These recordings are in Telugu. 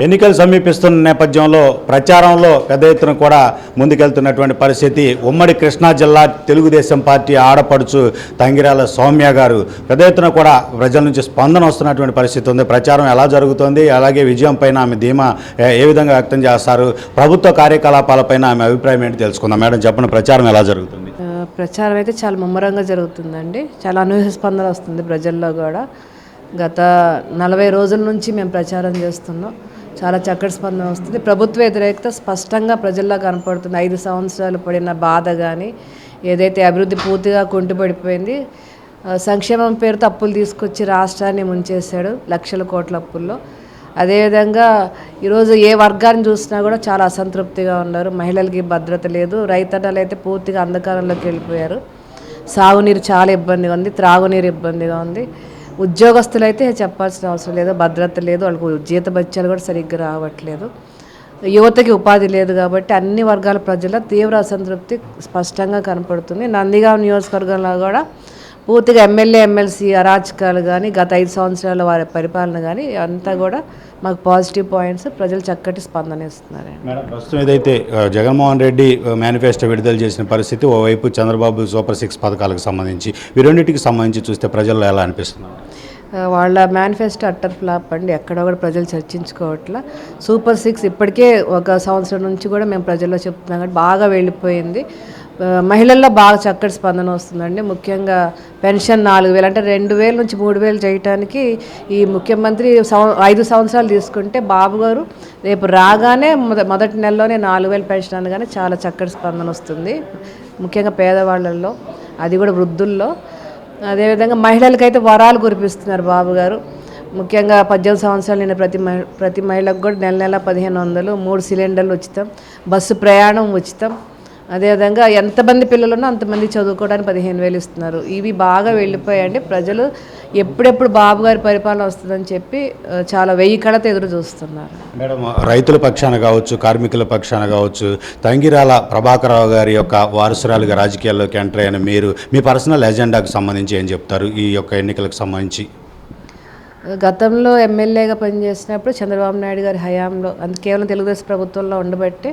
ఎన్నికలు సమీపిస్తున్న నేపథ్యంలో ప్రచారంలో పెద్ద ఎత్తున కూడా ముందుకెళ్తున్నటువంటి పరిస్థితి. ఉమ్మడి కృష్ణా జిల్లా తెలుగుదేశం పార్టీ ఆడపడుచు తంగిరాల సౌమ్య గారు. పెద్ద ఎత్తున కూడా ప్రజల నుంచి స్పందన వస్తున్నటువంటి పరిస్థితి ఉంది. ప్రచారం ఎలా జరుగుతోంది? అలాగే విజయం పైన ఆమె ధీమా ఏ- విధంగా వ్యక్తం చేస్తారు? ప్రభుత్వ కార్యకలాపాలపైన ఆమె అభిప్రాయం ఏంటి తెలుసుకుందాం. మేడం చెప్పిన ప్రచారం ఎలా జరుగుతుంది? ప్రచారం అయితే చాలా ముమ్మరంగా జరుగుతుందండి. చాలా అనూహ్య స్పందన వస్తుంది ప్రజల్లో కూడా. గత నలభై రోజుల నుంచి మేము ప్రచారం చేస్తున్నాం. చాలా చక్కటి స్పందన వస్తుంది. ప్రభుత్వ వ్యతిరేకత స్పష్టంగా ప్రజల్లో కనపడుతుంది. ఐదు సంవత్సరాలు పడిన బాధ కానీ ఏదైతే అభివృద్ధి పూర్తిగా కుంటుపడిపోయింది సంక్షేమం పేరుతో అప్పులు తీసుకొచ్చి రాష్ట్రాన్ని ముంచేశాడు లక్షల కోట్ల అప్పుల్లో. అదేవిధంగా ఈరోజు ఏ వర్గాన్ని చూసినా కూడా చాలా అసంతృప్తిగా ఉన్నారు. మహిళలకి భద్రత లేదు. రైతన్నలు అయితే పూర్తిగా అంధకారంలోకి వెళ్ళిపోయారు. సాగునీరు చాలా ఇబ్బందిగా ఉంది. త్రాగునీరు ఇబ్బందిగా ఉంది. ఉద్యోగస్తులు అయితే చెప్పాల్సిన అవసరం లేదు భద్రత లేదు వాళ్ళకు జీత బత్యాలు కూడా సరిగ్గా రావట్లేదు. యువతకి ఉపాధి లేదు కాబట్టి అన్ని వర్గాల ప్రజల తీవ్ర అసంతృప్తి స్పష్టంగా కనపడుతుంది. నందిగాం నియోజకవర్గంలో కూడా పూర్తిగా ఎమ్మెల్యే ఎమ్మెల్సీ అరాచకాలు కానీ గత ఐదు సంవత్సరాల వారి పరిపాలన కానీ అంతా కూడా మాకు పాజిటివ్ పాయింట్స్ ప్రజలు చక్కటి స్పందన ఇస్తున్నారు మేడం ప్రస్తుతం ఏదైతే జగన్మోహన్ రెడ్డి మేనిఫెస్టో విడుదల చేసిన పరిస్థితి ఓవైపు చంద్రబాబు సూపర్ సిక్స్ పథకాలకు సంబంధించి ఈ రెండింటికి సంబంధించి చూస్తే ప్రజల్లో ఎలా అనిపిస్తుంది? వాళ్ళ మేనిఫెస్టో అట్టర్ ఫ్లాప్ అండి ఎక్కడ కూడా ప్రజలు చర్చించుకోవట్లా. సూపర్ సిక్స్ ఇప్పటికే ఒక సంవత్సరం నుంచి కూడా మేము ప్రజల్లో చెప్తున్నాం కాబట్టి బాగా వెళ్ళిపోయింది. మహిళల్లో బాగా చక్కటి స్పందన వస్తుందండి. ముఖ్యంగా పెన్షన్ నాలుగు వేలు అంటే రెండు వేల నుంచి మూడు వేలు చేయటానికి ఈ ముఖ్యమంత్రి సంవ ఐదు సంవత్సరాలు తీసుకుంటే బాబు గారు రేపు రాగానే మొద మొదటి నెలలోనే నాలుగు వేలు పెన్షన్ అనగానే చాలా చక్కటి స్పందన వస్తుంది. ముఖ్యంగా పేదవాళ్ళల్లో అది కూడా వృద్ధుల్లో. అదేవిధంగా మహిళలకైతే వరాలు కురిపిస్తున్నారు బాబు గారు. ముఖ్యంగా పద్దెనిమిది సంవత్సరాలు నిన్న ప్రతి మహి ప్రతి మహిళకు కూడా నెల నెల పదిహేను వందలు మూడు సిలిండర్లు ఉచితం బస్సు ప్రయాణం ఉచితం. అదేవిధంగా ఎంతమంది పిల్లలు ఉన్నా అంతమంది చదువుకోవడానికి పదిహేను వేలు ఇస్తున్నారు. ఇవి బాగా వెళ్ళిపోయాయండి. ప్రజలు ఎప్పుడెప్పుడు బాబు గారి పరిపాలన వస్తుందని చెప్పి చాలా వెయ్యి కళతో ఎదురు చూస్తున్నారు. మేడం రైతుల పక్షాన కావచ్చు కార్మికుల పక్షాన కావచ్చు తంగిరాల ప్రభాకరరావు గారి యొక్క వారసురాలుగా రాజకీయాల్లోకి ఎంటర్ అయిన మీరు మీ పర్సనల్ ఎజెండాకు సంబంధించి ఏం చెప్తారు? ఈ యొక్క ఎన్నికలకు సంబంధించి. గతంలో ఎమ్మెల్యేగా పనిచేసినప్పుడు చంద్రబాబు నాయుడు గారి హయాంలో కేవలం తెలుగుదేశం ప్రభుత్వంలో ఉండబట్టి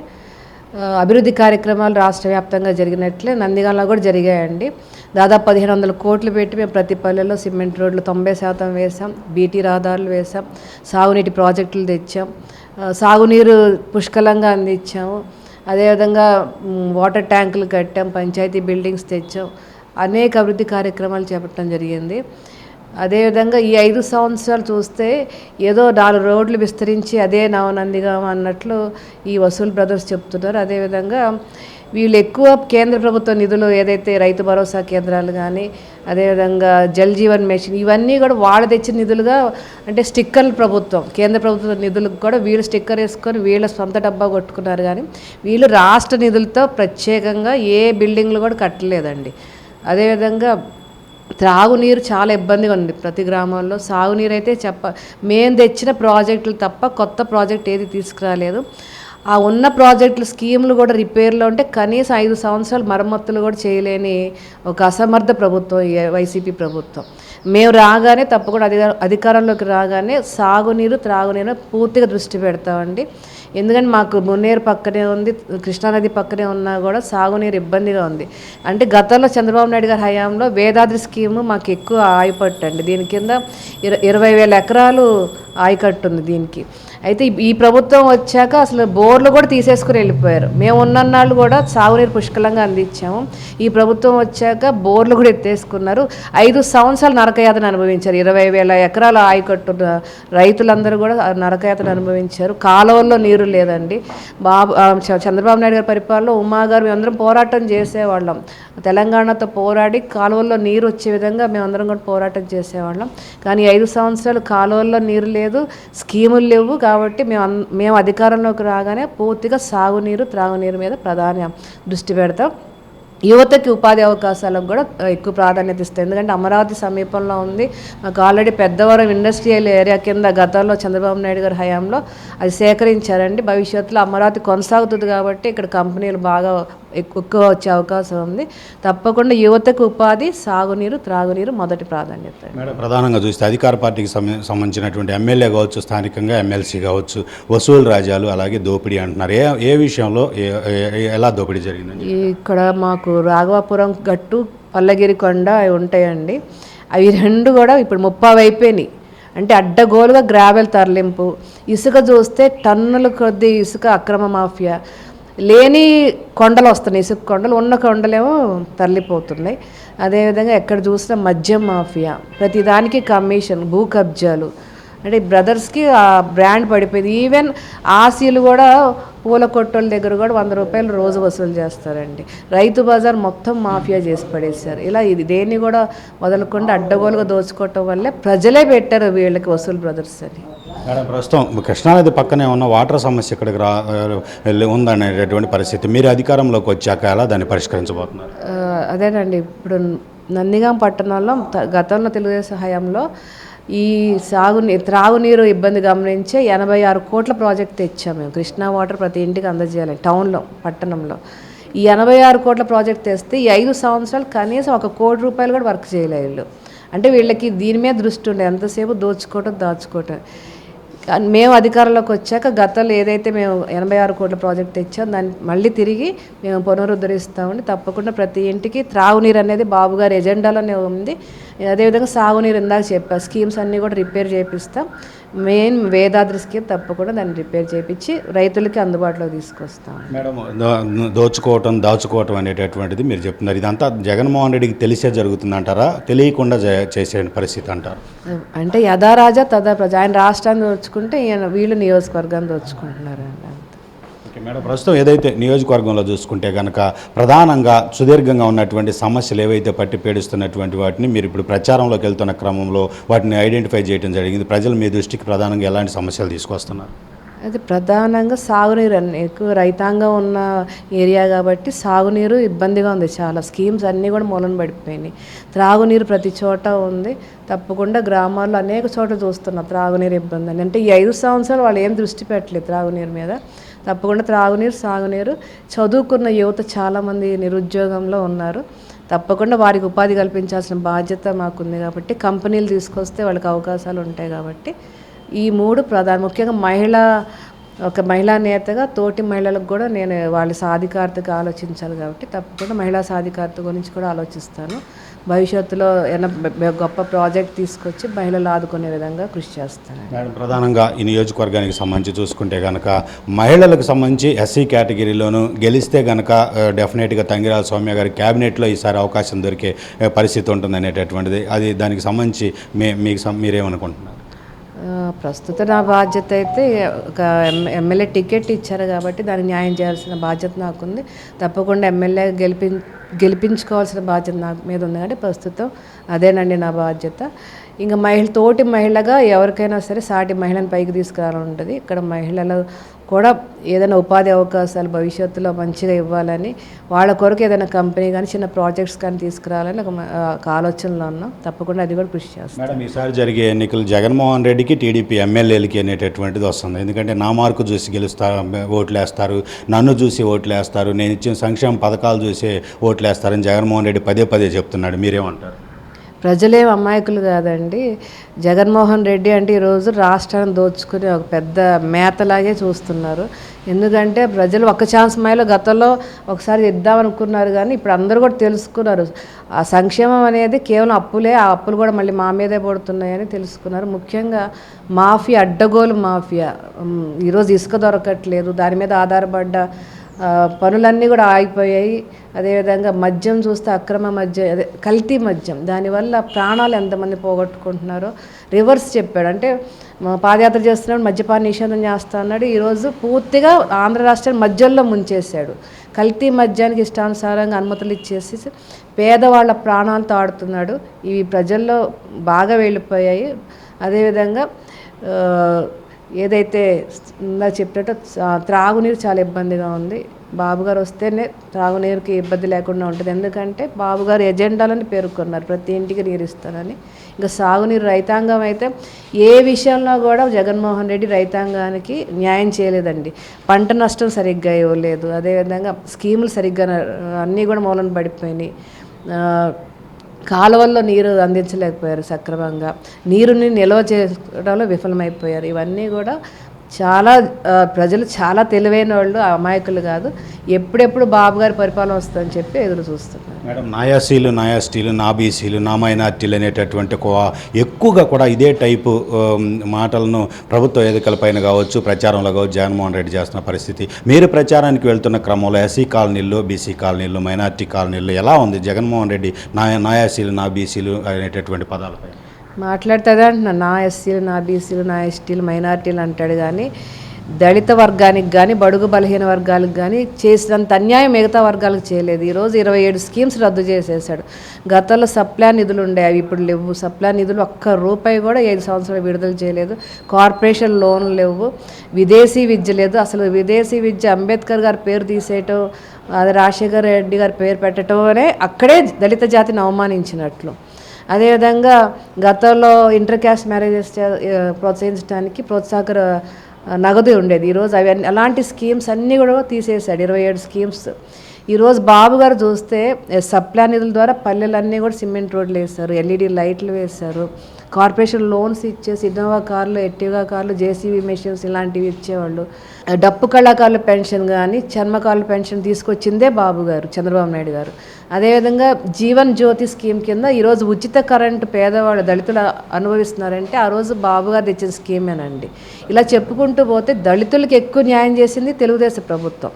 అభివృద్ధి కార్యక్రమాలు రాష్ట్ర వ్యాప్తంగా జరిగినట్లే నందిగాంలో కూడా జరిగాయండి. దాదాపు పదిహేను వందల కోట్లు పెట్టి మేము ప్రతి పల్లెల్లో సిమెంట్ రోడ్లు తొంభై శాతం వేసాం బీటీ రహదారులు వేసాం సాగునీటి ప్రాజెక్టులు తెచ్చాం సాగునీరు పుష్కలంగా అందించాము. అదేవిధంగా వాటర్ ట్యాంకులు కట్టాం పంచాయతీ బిల్డింగ్స్ తెచ్చాం. అనేక అభివృద్ధి కార్యక్రమాలు చేపట్టడం జరిగింది. అదేవిధంగా ఈ ఐదు సంవత్సరాలు చూస్తే ఏదో నాలుగు రోడ్లు విస్తరించి అదే నవనందిగా అన్నట్లు ఈ వసూల్ బ్రదర్స్ చెప్తున్నారు. అదేవిధంగా వీళ్ళు ఎక్కువ కేంద్ర ప్రభుత్వ నిధులు ఏదైతే రైతు భరోసా కేంద్రాలు కానీ అదేవిధంగా జల్ జీవన్ మిషన్ ఇవన్నీ కూడా వాళ్ళ తెచ్చిన నిధులుగా అంటే స్టిక్కర్లు ప్రభుత్వం కేంద్ర ప్రభుత్వ నిధులకు కూడా వీళ్ళు స్టిక్కర్ వేసుకొని వీళ్ళ సొంత డబ్బా కొట్టుకున్నారు కానీ వీళ్ళు రాష్ట్ర నిధులతో ప్రత్యేకంగా ఏ బిల్డింగ్లు కూడా కట్టలేదండి. అదేవిధంగా త్రాగునీరు చాలా ఇబ్బందిగా ఉంది ప్రతి గ్రామాల్లో సాగునీరు అయితే చెప్ప మేము తెచ్చిన ప్రాజెక్టులు తప్ప కొత్త ప్రాజెక్ట్ ఏది తీసుకురాలేదు. ఆ ఉన్న ప్రాజెక్టులు స్కీములు కూడా రిపేర్లో ఉంటే కనీసం ఐదు సంవత్సరాలు మరమ్మతులు కూడా చేయలేని ఒక అసమర్థ ప్రభుత్వం వైసీపీ ప్రభుత్వం. మేము రాగానే తప్పకుండా అధికార అధికారంలోకి రాగానే సాగునీరు త్రాగునీరు పూర్తిగా దృష్టి పెడతామండి. ఎందుకంటే మాకు మున్నేరు పక్కనే ఉంది కృష్ణానది పక్కనే ఉన్నా కూడా సాగునీరు ఇబ్బందిగా ఉంది. అంటే గతంలో చంద్రబాబు నాయుడు గారి హయాంలో వేదాద్రి స్కీము మాకు ఎక్కువ ఆయపట్టండి దీని కింద ఇర ఇరవై వేల ఎకరాలు ఆయకట్టు ఉంది దీనికి. అయితే ఈ- ప్రభుత్వం వచ్చాక అసలు బోర్లు కూడా తీసేసుకుని వెళ్ళిపోయారు. మేము ఉన్నన్నాళ్ళు కూడా సాగునీరు పుష్కలంగా అందించాము. ఈ ప్రభుత్వం వచ్చాక బోర్లు కూడా ఎత్తేసుకున్నారు. ఐదు సంవత్సరాలు నరకయాతను అనుభవించారు. ఇరవై వేల ఎకరాల ఆయకట్టు రైతులందరూ కూడా నరకయాతను అనుభవించారు. కాలువల్లో నీరు లేదండి. బాబు చంద్రబాబు నాయుడు గారి పరిపాలనలో ఉమా గారు మేమందరం పోరాటం చేసేవాళ్ళం. తెలంగాణతో పోరాడి కాలువల్లో నీరు వచ్చే విధంగా మేమందరం కూడా పోరాటం చేసేవాళ్ళం. కానీ ఐదు సంవత్సరాలు కాలువల్లో నీరు లేదు స్కీములు లేవు. కాబట్టి మేము మేము అధికారంలోకి రాగానే పూర్తిగా సాగునీరు త్రాగునీరు మీద ప్రధాన దృష్టి పెడతాం. యువతకి ఉపాధి అవకాశాలకు కూడా ఎక్కువ ప్రాధాన్యత ఇస్తాయి ఎందుకంటే అమరావతి సమీపంలో ఉంది. మాకు ఆల్రెడీ పెద్దవరం ఇండస్ట్రియల్ ఏరియా కింద గతంలో చంద్రబాబు నాయుడు గారి హయాంలో అది సేకరించారండి. భవిష్యత్తులో అమరావతి కొనసాగుతుంది కాబట్టి ఇక్కడ కంపెనీలు బాగా ఎక్కువ వచ్చే అవకాశం ఉంది. తప్పకుండా యువతకు ఉపాధి సాగునీరు త్రాగునీరు మొదటి ప్రాధాన్యత. మేడం ప్రధానంగా చూస్తే అధికార పార్టీకి సంబ- సంబంధించినటువంటి ఎమ్మెల్యే కావచ్చు స్థానికంగా ఎమ్మెల్సీ కావచ్చు వసూలు రాజ్యాలు అలాగే దోపిడీ అంటున్నారు. ఏ ఏ విషయంలో ఎలా దోపిడీ జరిగిందని ఈ ఇక్కడ మాకు రాఘవాపురం గట్టు పల్లగిరి కొండ అవి ఉంటాయండి. అవి రెండు కూడా ఇప్పుడు ముప్పావు అయిపోయినాయి. అంటే అడ్డగోలుగా గ్రావెల్ తరలింపు. ఇసుక చూస్తే టన్నుల కొద్ది ఇసుక అక్రమ మాఫియా. లేని కొండలు వస్తున్నాయి ఇసుక కొండలు. ఉన్న కొండలేమో తరలిపోతున్నాయి. అదేవిధంగా ఎక్కడ చూసినా మద్యం మాఫియా. ప్రతిదానికి కమిషన్ భూ కబ్జాలు. అంటే బ్రదర్స్కి ఆ బ్రాండ్ పడిపోయింది. ఈవెన్ ఆశీలు కూడా పూల కొట్టోళ్ళ దగ్గర కూడా వంద రూపాయలు రోజు వసూలు చేస్తారండి. రైతు బజార్ మొత్తం మాఫియా చేసి పడేశారు. ఇలా ఇది దేన్ని కూడా వదలకుండా అడ్డగోలుగా దోచుకోవటం వల్లే ప్రజలే పెట్టారు వీళ్ళకి వసూలు బ్రదర్స్ అని. మేడం ప్రస్తుతం కృష్ణానది పక్కనే ఉన్న వాటర్ సమస్య ఇక్కడికి రా ఉందనేటటువంటి పరిస్థితి మీరు అధికారంలోకి వచ్చాక ఎలా దాన్ని పరిష్కరించబోతున్నారు? అదేనండి. ఇప్పుడు నందిగాం పట్టణంలో గతంలో తెలుగుదేశం హయాంలో ఈ సాగునీరు త్రాగునీరు ఇబ్బంది గమనించే ఎనభై ఆరు కోట్ల ప్రాజెక్ట్ తెచ్చాము మేము. కృష్ణా వాటర్ ప్రతి ఇంటికి అందజేయాలి. టౌన్లో పట్టణంలో. ఈ ఎనభై ఆరు కోట్ల ప్రాజెక్ట్ తెస్తే ఈ ఐదు సంవత్సరాలు కనీసం ఒక కోటి రూపాయలు కూడా వర్క్ చేయలే వీళ్ళు. అంటే వీళ్ళకి దీని మీద దృష్టి ఉండే. ఎంతసేపు దోచుకోవటం దాచుకోవటం. మేము అధికారంలోకి వచ్చాక గతంలో ఏదైతే మేము ఎనభై ఆరు కోట్ల ప్రాజెక్ట్ తెచ్చాం దాన్ని మళ్ళీ తిరిగి మేము పునరుద్ధరిస్తామండి. తప్పకుండా ప్రతి ఇంటికి త్రాగునీరు అనేది బాబు గారి ఎజెండాలోనే ఉంది. అదేవిధంగా సాగునీరు ఇందాక చెప్పా స్కీమ్స్ అన్నీ కూడా రిపేర్ చేపిస్తాం. మెయిన్ వేదాద్రి స్కీమ్ తప్పకుండా దాన్ని రిపేర్ చేపించి రైతులకి అందుబాటులోకి తీసుకొస్తాం మేడం దోచుకోవటం దాచుకోవటం అనేటటువంటిది మీరు చెప్తున్నారు. ఇదంతా జగన్మోహన్ రెడ్డికి తెలిసే జరుగుతుందంటారా తెలియకుండా జే- చేసే పరిస్థితి అంటారు. అంటే యథా రాజా తదా ప్రజ ఆయన రాష్ట్రాన్ని దోచుకుంటే ఈయన వీళ్ళు నియోజకవర్గాన్ని దోచుకుంటున్నారు మేడం. ప్రస్తుతం ఏదైతే నియోజకవర్గంలో చూసుకుంటే కనుక ప్రధానంగా సుదీర్ఘంగా ఉన్నటువంటి సమస్యలు ఏవైతే పట్టి పీడిస్తున్నటువంటి వాటిని మీరు ఇప్పుడు ప్రచారంలోకి వెళ్తున్న క్రమంలో వాటిని ఐడెంటిఫై చేయడం జరిగింది. ప్రజలు మీ దృష్టికి ప్రధానంగా ఎలాంటి సమస్యలు తీసుకొస్తున్నారు? అది ప్రధానంగా సాగునీరు అన్ని ఎక్కువ రైతాంగం ఉన్న ఏరియా కాబట్టి సాగునీరు ఇబ్బందిగా ఉంది చాలా. స్కీమ్స్ అన్నీ కూడా మూలన పడిపోయినాయి. త్రాగునీరు ప్రతి చోట ఉంది. తప్పకుండా గ్రామాల్లో అనేక చోట్ల చూస్తున్నాం త్రాగునీరు ఇబ్బంది అని. అంటే ఈ ఐదు సంవత్సరాలు వాళ్ళు ఏం దృష్టి పెట్టలేదు త్రాగునీరు మీద. తప్పకుండా త్రాగునీరు సాగునీరు. చదువుకున్న యువత చాలామంది నిరుద్యోగంలో ఉన్నారు. తప్పకుండా వారికి ఉపాధి కల్పించాల్సిన బాధ్యత మాకుంది కాబట్టి కంపెనీలు తీసుకొస్తే వాళ్ళకి అవకాశాలు ఉంటాయి కాబట్టి ఈ మూడు ప్రధాన ముఖ్యంగా మహిళ ఒక మహిళా నేతగా తోటి మహిళలకు కూడా నేను వాళ్ళ సాధికారతగా ఆలోచించాలి కాబట్టి తప్పకుండా మహిళా సాధికారత గురించి కూడా ఆలోచిస్తాను. భవిష్యత్తులో ఏదైనా గొప్ప ప్రాజెక్ట్ తీసుకొచ్చి మహిళలు ఆదుకునే విధంగా కృషి చేస్తాను. మేడం ప్రధానంగా ఈ నియోజకవర్గానికి సంబంధించి చూసుకుంటే కనుక మహిళలకు సంబంధించి ఎస్సీ కేటగిరీలోను గెలిస్తే కనుక డెఫినెట్గా తంగిరాల సౌమ్య గారి క్యాబినెట్లో ఈసారి అవకాశం దొరికే పరిస్థితి ఉంటుంది అనేటటువంటిది అది దానికి సంబంధించి మీ మీకు మీరేమనుకుంటున్నారు? ప్రస్తుత నా బాధ్యత అయితే ఒక ఎమ్మెల్యే టికెట్ ఇచ్చారు కాబట్టి దాన్ని న్యాయం చేయాల్సిన బాధ్యత నాకుంది. తప్పకుండా ఎమ్మెల్యే గెలిపి గెలిపించుకోవాల్సిన బాధ్యత నా మీద ఉంది కాబట్టి ప్రస్తుతం అదేనండి నా బాధ్యత. ఇంకా మహిళ తోటి మహిళగా ఎవరికైనా సరే సాటి మహిళను పైకి తీసుకురావాలని ఉంటుంది ఇక్కడ మహిళలు కూడా ఏదైనా ఉపాధి అవకాశాలు భవిష్యత్తులో మంచిగా ఇవ్వాలని వాళ్ళ కొరకు ఏదైనా కంపెనీ కానీ చిన్న ప్రాజెక్ట్స్ కానీ తీసుకురావాలని ఒక ఆలోచనలో ఉన్నాం. తప్పకుండా అది కూడా కృషి చేస్తాం. మేడం ఈసారి జరిగే ఎన్నికలు జగన్మోహన్ రెడ్డికి టీడీపీ ఎమ్మెల్యేలకి అనేటటువంటిది వస్తుంది. ఎందుకంటే నా మార్కు చూసి గెలుస్తారు ఓట్లు వేస్తారు నన్ను చూసి ఓట్లు వేస్తారు నేను ఇచ్చిన సంక్షేమ పథకాలు చూసి ఓట్లు వేస్తారని జగన్మోహన్ రెడ్డి పదే పదే చెప్తున్నాడు. మీరేమంటారు? ప్రజలేం అమాయకులు కాదండి. జగన్మోహన్ రెడ్డి అంటే ఈరోజు రాష్ట్రాన్ని దోచుకుని ఒక పెద్ద మేతలాగే చూస్తున్నారు. ఎందుకంటే ప్రజలు ఒక ఛాన్స్ మాయలో గతంలో ఒకసారి ఇద్దామనుకున్నారు కానీ ఇప్పుడు అందరూ కూడా తెలుసుకున్నారు. ఆ సంక్షేమం అనేది కేవలం అప్పులే ఆ అప్పులు కూడా మళ్ళీ మా మీదే పడుతున్నాయని తెలుసుకున్నారు. ముఖ్యంగా మాఫియా అడ్డగోలు మాఫియా. ఈరోజు ఇసుక దొరకట్లేదు. దాని మీద ఆధారపడ్డ పనులన్నీ కూడా ఆగిపోయాయి. అదేవిధంగా మద్యం చూస్తే అక్రమ మద్యం అదే కల్తీ మద్యం. దానివల్ల ప్రాణాలు ఎంతమంది పోగొట్టుకుంటున్నారో రివర్స్ చెప్పాడు. అంటే పాదయాత్ర చేస్తున్నాడు మద్యపాన నిషేధం చేస్తా అన్నాడు. ఈరోజు పూర్తిగా ఆంధ్ర రాష్ట్రాన్ని మద్యంలో ముంచేశాడు. కల్తీ మద్యానికి ఇష్టానుసారంగా అనుమతులు ఇచ్చేసి పేదవాళ్ళ ప్రాణాలతో ఆడుతున్నాడు. ఇవి ప్రజల్లో బాగా వెళ్ళిపోయాయి. అదేవిధంగా ఏదైతే ఇందా చెప్పినట్టు త్రాగునీరు చాలా ఇబ్బందిగా ఉంది. బాబుగారు వస్తేనే త్రాగునీరుకి ఇబ్బంది లేకుండా ఉంటుంది. ఎందుకంటే బాబుగారు ఎజెండాలని పేర్కొన్నారు. ప్రతి ఇంటికి నీరు ఇస్తానని ఇంకా సాగునీరు రైతాంగం అయితే ఏ విషయంలో కూడా జగన్మోహన్ రెడ్డి రైతాంగానికి న్యాయం చేయలేదండి. పంట నష్టం సరిగ్గా ఇవ్వలేదు. అదేవిధంగా స్కీములు సరిగ్గా అన్నీ కూడా మూలన పడిపోయినాయి. కాలువల్లో నీరు అందించలేకపోయారు సక్రమంగా. నీరుని నిల్వ చేయడంలో విఫలమైపోయారు. ఇవన్నీ కూడా చాలా ప్రజలు చాలా తెలివైన వాళ్ళు అమాయకులు కాదు. ఎప్పుడెప్పుడు బాబు గారి పరిపాలన వస్తుందని చెప్పి ఎదురు చూస్తున్నారు. మేడం నాయాసీలు నాయాస్టీలు నా బీసీలు నా మైనార్టీలు అనేటటువంటి ఎక్కువగా కూడా ఇదే టైపు మాటలను ప్రభుత్వ వేదికల పైన కావచ్చు ప్రచారంలో కావచ్చు జగన్మోహన్ రెడ్డి చేస్తున్న పరిస్థితి. మీరు ప్రచారానికి వెళ్తున్న క్రమంలో ఎస్సీ కాలనీలు బీసీ కాలనీలు మైనార్టీ కాలనీలు ఎలా ఉంది? జగన్మోహన్ రెడ్డి నా నాయాసీలు నా బీసీలు అనేటటువంటి పదాలపై. మాట్లాడితే అంటున్నా. నా ఎస్సీలు నా బీసీలు నా ఎస్టీలు మైనార్టీలు అంటాడు కానీ దళిత వర్గానికి కానీ బడుగు బలహీన వర్గాలకు కానీ చేసినంత అన్యాయం మిగతా వర్గాలకు చేయలేదు. ఈరోజు ఇరవై ఏడు స్కీమ్స్ రద్దు చేసేసాడు గతంలో సప్లా నిధులు ఉండే అవి ఇప్పుడు లేవు. సప్లా నిధులు ఒక్క రూపాయి కూడా ఐదు సంవత్సరాలు విడుదల చేయలేదు. కార్పొరేషన్ లోన్లు లేవు. విదేశీ విద్య లేదు. అసలు విదేశీ విద్య అంబేద్కర్ గారి పేరు తీసేయటం అది రాజశేఖర్ రెడ్డి గారి పేరు పెట్టడం అనే అక్కడే దళిత జాతిని అవమానించినట్లు. అదేవిధంగా గతంలో ఇంటర్ క్యాస్ట్ మ్యారేజెస్ ప్రోత్సహించడానికి ప్రోత్సాహకర నగదు ఉండేది. ఈరోజు అవి అన్ని- అలాంటి స్కీమ్స్ అన్నీ కూడా తీసేశాడు. ఇరవై ఏడు స్కీమ్స్. ఈరోజు బాబు గారు చూస్తే సప్లా నిధుల ద్వారా పల్లెలన్నీ కూడా సిమెంట్ రోడ్లు వేశారు ఎల్ఈడి లైట్లు వేశారు కార్పొరేషన్ లోన్స్ ఇచ్చేసి ఇన్నోవా కార్లు ఎట్టివా కార్లు జేసీబీ మెషిన్స్ ఇలాంటివి ఇచ్చేవాళ్ళు. డప్పు కళాకారుల పెన్షన్ కానీ చర్మకారుల పెన్షన్ తీసుకొచ్చిందే బాబు గారు చంద్రబాబు నాయుడు గారు. అదేవిధంగా జీవన్ జ్యోతి స్కీమ్ కింద ఈరోజు ఉచిత కరెంటు పేదవాళ్ళు దళితులు అనుభవిస్తున్నారంటే ఆ రోజు బాబు గారు తెచ్చిన స్కీమేనండి. ఇలా చెప్పుకుంటూ పోతే దళితులకు ఎక్కువ న్యాయం చేసింది తెలుగుదేశం ప్రభుత్వం.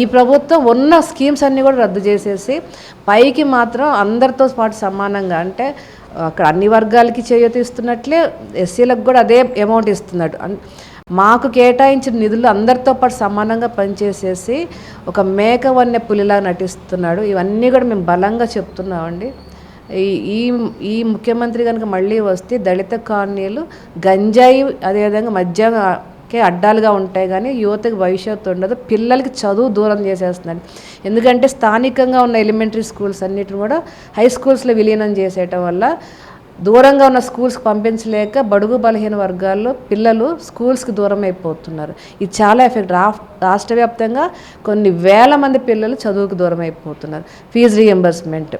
ఈ ప్రభుత్వం ఉన్న స్కీమ్స్ అన్నీ కూడా రద్దు చేసేసి పైకి మాత్రం అందరితో పాటు సమానంగా అంటే అక్కడ అన్ని వర్గాలకి చేయూత ఇస్తున్నట్లే ఎస్సీలకు కూడా అదే అమౌంట్ ఇస్తున్నాడు మాకు కేటాయించిన నిధులు అందరితో పాటు సమానంగా పనిచేసేసి ఒక మేక వన్య పులిలా నటిస్తున్నాడు. ఇవన్నీ కూడా మేము బలంగా చెప్తున్నామండి. ఈ ఈ ఈ ముఖ్యమంత్రి కనుక మళ్ళీ వస్తే దళిత కాలనీలు గంజాయి అదేవిధంగా మద్యానికి అడ్డాలుగా ఉంటాయి కానీ యువతకు భవిష్యత్తు ఉండదు. పిల్లలకి చదువు దూరం చేసేస్తుందండి. ఎందుకంటే స్థానికంగా ఉన్న ఎలిమెంటరీ స్కూల్స్ అన్నిటిని కూడా హై స్కూల్స్లో విలీనం చేసేయటం వల్ల దూరంగా ఉన్న స్కూల్స్కి పంపించలేక బడుగు బలహీన వర్గాల్లో పిల్లలు స్కూల్స్కి దూరం అయిపోతున్నారు. ఇది చాలా ఎఫెక్ట్ రా రాష్ట్ర వ్యాప్తంగా కొన్ని వేల మంది పిల్లలు చదువుకు దూరం అయిపోతున్నారు. ఫీజు రియంబర్స్మెంట్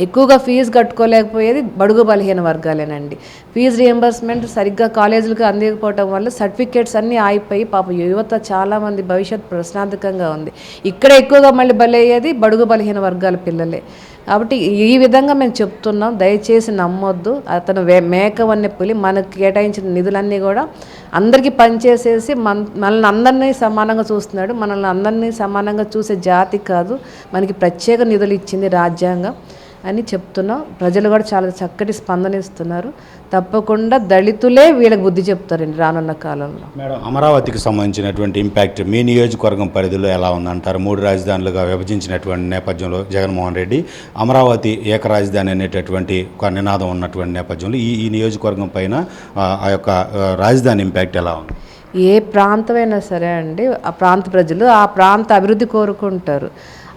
ఎక్కువగా ఫీజు కట్టుకోలేకపోయేది బడుగు బలహీన వర్గాలేనండి. ఫీజు రియంబర్స్మెంట్ సరిగ్గా కాలేజీలకు అందకపోవటం వల్ల సర్టిఫికేట్స్ అన్నీ ఆగిపోయి పాప యువత చాలామంది భవిష్యత్ ప్రశ్నార్థకంగా ఉంది. ఇక్కడ ఎక్కువగా మళ్ళీ బలయ్యేది బడుగు బలహీన వర్గాల పిల్లలే. కాబట్టి ఈ విధంగా మేము చెప్తున్నాం దయచేసి నమ్మొద్దు. అతను వే మేక వన్య పులి మనకు కేటాయించిన నిధులన్నీ కూడా అందరికీ పనిచేసేసి మన మనల్ని అందరినీ సమానంగా చూస్తున్నాడు. మనల్ని అందరినీ సమానంగా చూసే జాతి కాదు. మనకి ప్రత్యేక నిధులు ఇచ్చింది రాజ్యాంగం. అని చెప్తున్నాం. ప్రజలు కూడా చాలా చక్కటి స్పందన ఇస్తున్నారు తప్పకుండా దళితులే వీళ్ళకి బుద్ధి చెప్తారండి రానున్న కాలంలో. మేడం అమరావతికి సంబంధించినటువంటి ఇంపాక్ట్ మీ నియోజకవర్గం పరిధిలో ఎలా ఉందంటారు? మూడు రాజధానులుగా విభజించినటువంటి నేపథ్యంలో జగన్మోహన్ రెడ్డి అమరావతి ఏక రాజధాని అనేటటువంటి ఒక నినాదం ఉన్నటువంటి నేపథ్యంలో ఈ ఈ నియోజకవర్గం పైన ఆ, యొక్క రాజధాని ఇంపాక్ట్ ఎలా ఉంది? ఏ ప్రాంతమైనా సరే అండి ఆ ప్రాంత ప్రజలు ఆ ప్రాంత అభివృద్ధి కోరుకుంటారు.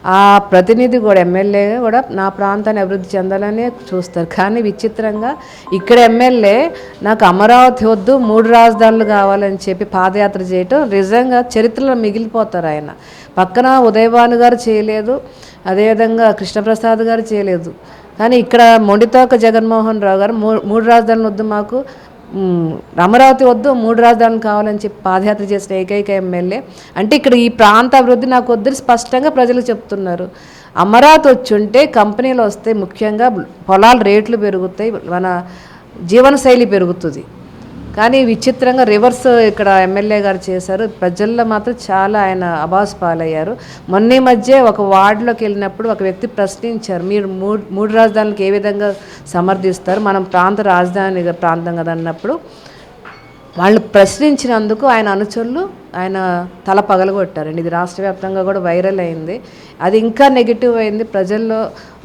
ఆ ప్రతినిధి కూడా ఎమ్మెల్యే కూడా నా ప్రాంతాన్ని అభివృద్ధి చెందాలనే చూస్తారు. కానీ విచిత్రంగా ఇక్కడ ఎమ్మెల్యే నాకు అమరావతి వద్దు మూడు రాజధానులు కావాలని చెప్పి పాదయాత్ర చేయటం నిజంగా చరిత్రలో మిగిలిపోతారు ఆయన. పక్కన ఉదయభాను గారు చేయలేదు అదేవిధంగా కృష్ణప్రసాద్ గారు చేయలేదు. కానీ ఇక్కడ మొండితోక జగన్మోహన్ రావు గారు మూడు రాజధానులు వద్దు మాకు అమరావతి వద్దు మూడు రాజధానులు కావాలని చెప్పి పాదయాత్ర చేసిన ఏకైక ఎమ్మెల్యే. అంటే ఇక్కడ ఈ ప్రాంత అభివృద్ధి నాకు వద్దని స్పష్టంగా ప్రజలు చెప్తున్నారు. అమరావతి వచ్చి ఉంటే కంపెనీలు వస్తే ముఖ్యంగా పొలాల రేట్లు పెరుగుతాయి మన జీవనశైలి పెరుగుతుంది. కానీ విచిత్రంగా రివర్స్ ఇక్కడ ఎమ్మెల్యే గారు చేశారు. ప్రజల్లో మాత్రం చాలా ఆయన అబాస్ పాలయ్యారు. మొన్న ఈ మధ్య ఒక వార్డులోకి వెళ్ళినప్పుడు ఒక వ్యక్తి ప్రశ్నించారు మీరు మూడు మూడు రాజధానులకు ఏ విధంగా సమర్థిస్తారు? మనం ప్రాంత రాజధాని ప్రాంతం కదన్నప్పుడు అన్నప్పుడు వాళ్ళు ప్రశ్నించినందుకు ఆయన అనుచరులు ఆయన తల పగలగొట్టారండి. ఇది రాష్ట్ర వ్యాప్తంగా కూడా వైరల్ అయింది. అది ఇంకా నెగిటివ్ అయింది. ప్రజల్లో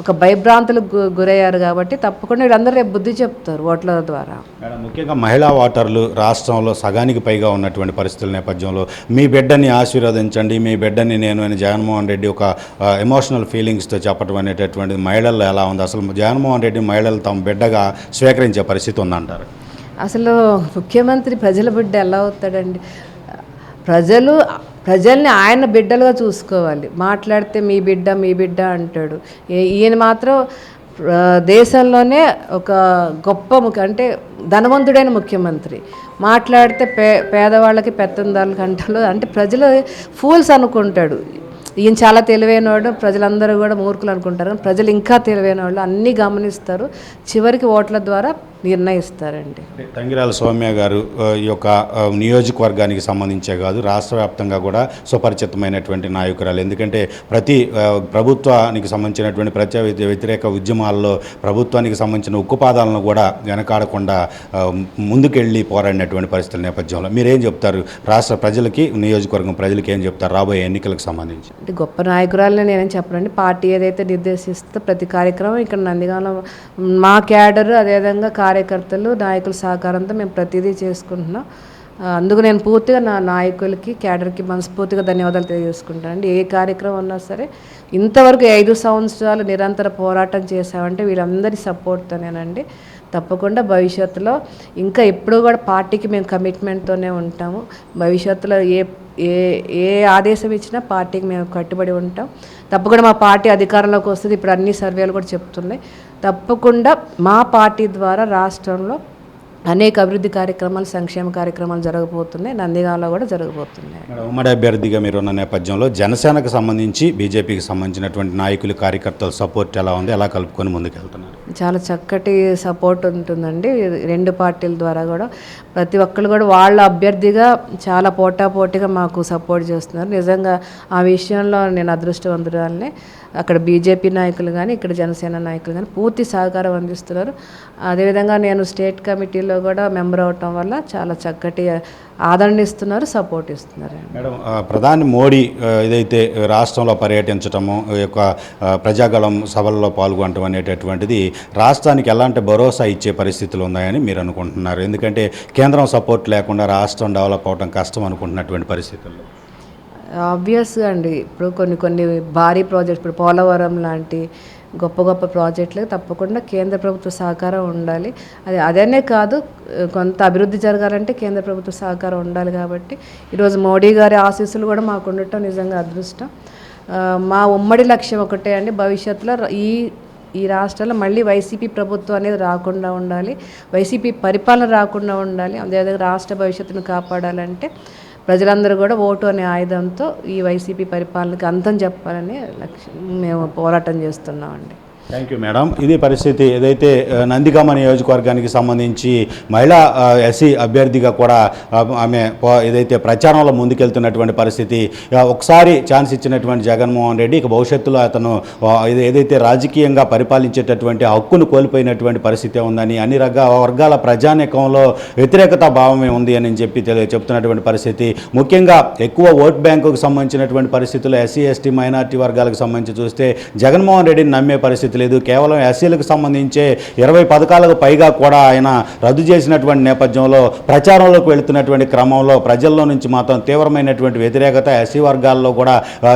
ఒక భయభ్రాంతులకు గురయ్యారు కాబట్టి తప్పకుండా వీళ్ళందరూ రేపు బుద్ధి చెప్తారు ఓట్ల ద్వారా. ముఖ్యంగా మహిళా ఓటర్లు రాష్ట్రంలో సగానికి పైగా ఉన్నటువంటి పరిస్థితుల నేపథ్యంలో మీ బిడ్డని ఆశీర్వదించండి మీ బిడ్డని నేను అని జగన్మోహన్ రెడ్డి ఒక ఎమోషనల్ ఫీలింగ్స్తో చెప్పడం అనేటటువంటిది మహిళల్లో ఎలా ఉంది? అసలు జగన్మోహన్ రెడ్డి మహిళలు తమ బిడ్డగా స్వీకరించే పరిస్థితి ఉందంటారు? అసలు ముఖ్యమంత్రి ప్రజల బిడ్డ ఎలా అవుతాడండి ప్రజలు ప్రజల్ని ఆయన బిడ్డలుగా చూసుకోవాలి. మాట్లాడితే మీ బిడ్డ మీ బిడ్డ అంటాడు. ఈ- ఈయన మాత్రం దేశంలోనే ఒక గొప్ప ముఖ్య అంటే ధనవంతుడైన ముఖ్యమంత్రి. మాట్లాడితే పే పేదవాళ్ళకి పెత్తందారులకి అంటాడు అంటే ప్రజలు ఫూల్స్ అనుకుంటాడు. ఈయన చాలా తెలివైనవాడు ప్రజలందరూ కూడా మూర్ఖులు అనుకుంటారు. ప్రజలు ఇంకా తెలివైన వాళ్ళు అన్నీ గమనిస్తారు. చివరికి ఓట్ల ద్వారా నిర్ణయిస్తారండి. తంగిరాల సౌమ్య గారు ఈ యొక్క నియోజకవర్గానికి సంబంధించే కాదు రాష్ట్ర వ్యాప్తంగా కూడా సుపరిచితమైనటువంటి నాయకురాలు. ఎందుకంటే ప్రతి ప్రభుత్వానికి సంబంధించినటువంటి వ్యతి- వ్యతిరేక ఉద్యమాల్లో ప్రభుత్వానికి సంబంధించిన ఉక్కుపాదాలను కూడా వెనకాడకుండా ముందుకెళ్ళి పోరాడినటువంటి పరిస్థితుల నేపథ్యంలో. మీరేం చెప్తారు? రాష్ట్ర ప్రజలకి నియోజకవర్గం ప్రజలకి ఏం చెప్తారు? రాబోయే ఎన్నికలకు సంబంధించి. అంటే గొప్ప నాయకురాలని నేనేం చెప్పనండి. పార్టీ ఏదైతే నిర్దేశిస్తుందో ప్రతి కార్యక్రమం ఇక్కడ నందిగామ మా క్యాడర్ అదేవిధంగా కార్యకర్తలు నాయకుల సహకారంతో మేము ప్రతిదీ చేసుకుంటున్నాం. అందుకు నేను పూర్తిగా నా నాయకులకి క్యాడర్కి మనస్ఫూర్తిగా ధన్యవాదాలు తెలియజేసుకుంటానండి. ఏ కార్యక్రమం ఉన్నా సరే ఇంతవరకు ఐదు సంవత్సరాలు నిరంతర పోరాటం చేశామంటే వీళ్ళందరి సపోర్ట్తోనేనండి. తప్పకుండా భవిష్యత్తులో ఇంకా ఎప్పుడూ కూడా పార్టీకి మేము కమిట్మెంట్తోనే ఉంటాము. భవిష్యత్తులో ఏ ఏ ఏ ఆదేశం ఇచ్చినా పార్టీకి మేము కట్టుబడి ఉంటాం. తప్పకుండా మా పార్టీ అధికారంలోకి వస్తుంది. ఇప్పుడు అన్ని సర్వేలు కూడా చెప్తున్నాయి. తప్పకుండా మా పార్టీ ద్వారా రాష్ట్రంలో అనేక అభివృద్ధి కార్యక్రమాలు సంక్షేమ కార్యక్రమాలు జరగబోతున్నాయి. నందిగాంలో కూడా జరగబోతున్నాయి. ఉమ్మడి అభ్యర్థిగా మీరు ఉన్న నేపథ్యంలో జనసేనకు సంబంధించి బీజేపీకి సంబంధించినటువంటి నాయకులు కార్యకర్తల సపోర్ట్ ఎలా ఉంది? ఎలా కలుపుకొని ముందుకెళ్తున్నారు? చాలా చక్కటి సపోర్ట్ ఉంటుందండి. రెండు పార్టీల ద్వారా కూడా ప్రతి ఒక్కరు కూడా వాళ్ళ అభ్యర్థిగా చాలా పోటాపోటీగా మాకు సపోర్ట్ చేస్తున్నారు. నిజంగా ఆ విషయంలో నేను అదృష్టవంతురాలనే. అక్కడ బీజేపీ నాయకులు కానీ ఇక్కడ జనసేన నాయకులు కానీ పూర్తి సహకారం అందిస్తున్నారు. అదేవిధంగా నేను స్టేట్ కమిటీలో కూడా మెంబర్ అవటం వల్ల చాలా చక్కటి ఆదరణ ఇస్తున్నారు సపోర్ట్ ఇస్తున్నారు. మేడం ప్రధాని మోడీ ఏదైతే రాష్ట్రంలో పర్యటించటము ఈ యొక్క ప్రజాగళం సభల్లో పాల్గొనటం అనేటటువంటిది రాష్ట్రానికి ఎలాంటి భరోసా ఇచ్చే పరిస్థితులు ఉన్నాయని మీరు అనుకుంటున్నారు? ఎందుకంటే కేంద్రం సపోర్ట్ లేకుండా రాష్ట్రం డెవలప్ అవడం కష్టం అనుకుంటున్నటువంటి పరిస్థితుల్లో. ఆబ్వియస్గా అండి. ఇప్పుడు కొన్ని కొన్ని భారీ ప్రాజెక్ట్స్ ఇప్పుడు పోలవరం లాంటి గొప్ప గొప్ప ప్రాజెక్టులకు తప్పకుండా కేంద్ర ప్రభుత్వ సహకారం ఉండాలి. అది అదనే కాదు కొంత అభివృద్ధి జరగాలంటే కేంద్ర ప్రభుత్వ సహకారం ఉండాలి కాబట్టి. ఈరోజు మోడీ గారి ఆశీస్సులు కూడా మాకు ఉండటం నిజంగా అదృష్టం. మా ఉమ్మడి లక్ష్యం ఒకటే అండి భవిష్యత్తులో ఈ ఈ రాష్ట్రంలో మళ్ళీ వైసీపీ ప్రభుత్వం అనేది రాకుండా ఉండాలి. వైసీపీ పరిపాలన రాకుండా ఉండాలి. అదేవిధంగా రాష్ట్ర భవిష్యత్తును కాపాడాలంటే ప్రజలందరూ కూడా ఓటు అనే ఆయుధంతో ఈ వైసీపీ పరిపాలనకి అంతం చెప్పాలని లక్ష్యం మేము పోరాటం చేస్తున్నామండి. థ్యాంక్ యూ మేడం ఇది పరిస్థితి ఏదైతే నందిగామ నియోజకవర్గానికి సంబంధించి మహిళా ఎస్సీ అభ్యర్థిగా కూడా ఆమె ఏదైతే ప్రచారంలో ముందుకెళ్తున్నటువంటి పరిస్థితి ఒకసారి ఛాన్స్ ఇచ్చినటువంటి జగన్మోహన్ రెడ్డి ఇక భవిష్యత్తులో అతను ఏదైతే రాజకీయంగా పరిపాలించేటటువంటి హక్కును కోల్పోయినటువంటి పరిస్థితి ఉందని అన్ని రకాల వర్గాల ప్రజానీకంలో వ్యతిరేకత భావమే ఉంది అని చెప్పి చెప్తున్నటువంటి పరిస్థితి. ముఖ్యంగా ఎక్కువ ఓట్ బ్యాంకుకు సంబంధించినటువంటి పరిస్థితుల్లో ఎస్సీ ఎస్టీ మైనార్టీ వర్గాలకు సంబంధించి చూస్తే జగన్మోహన్ రెడ్డిని నమ్మే పరిస్థితి లేదు. కేవలం ఎస్సీలకు సంబంధించే ఇరవై పథకాలకు పైగా కూడా ఆయన రద్దు చేసినటువంటి నేపథ్యంలో ప్రచారంలోకి వెళుతున్నటువంటి క్రమంలో ప్రజల్లో నుంచి మాత్రం తీవ్రమైనటువంటి వ్యతిరేకత ఎస్సీ వర్గాల్లో కూడా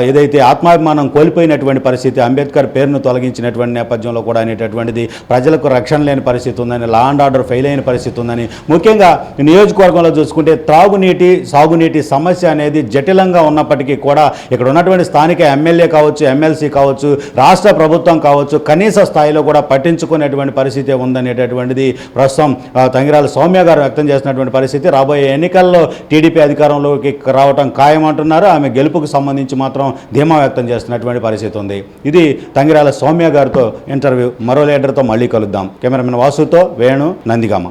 ఏదైతే ఆత్మాభిమానం కోల్పోయినటువంటి పరిస్థితి అంబేద్కర్ పేరును తొలగించినటువంటి నేపథ్యంలో కూడా అనేటటువంటిది ప్రజలకు రక్షణ లేని పరిస్థితి ఉందని లా అండ్ ఆర్డర్ ఫెయిల్ అయిన పరిస్థితి ఉందని ముఖ్యంగా నియోజకవర్గంలో చూసుకుంటే త్రాగునీటి సాగునీటి సమస్య అనేది జటిలంగా ఉన్నప్పటికీ కూడా ఇక్కడ ఉన్నటువంటి స్థానిక ఎమ్మెల్యే కావచ్చు ఎమ్మెల్సీ కావచ్చు రాష్ట్ర ప్రభుత్వం కావచ్చు కనీస స్థాయిలో కూడా పట్టించుకునేటువంటి పరిస్థితి ఉందనేటటువంటిది ప్రస్తుతం తంగిరాల సౌమ్య గారు వ్యక్తం చేసినటువంటి పరిస్థితి. రాబోయే ఎన్నికల్లో టీడీపీ అధికారంలోకి రావటం ఖాయమంటున్నారు. ఆమె గెలుపుకు సంబంధించి మాత్రం ధీమా వ్యక్తం చేస్తున్నటువంటి పరిస్థితి ఉంది. ఇది తంగిరాల సౌమ్య గారితో ఇంటర్వ్యూ. మరో లీడర్తో మళ్ళీ కలుద్దాం. కెమెరామెన్ వాసుతో వేణు నందిగామ.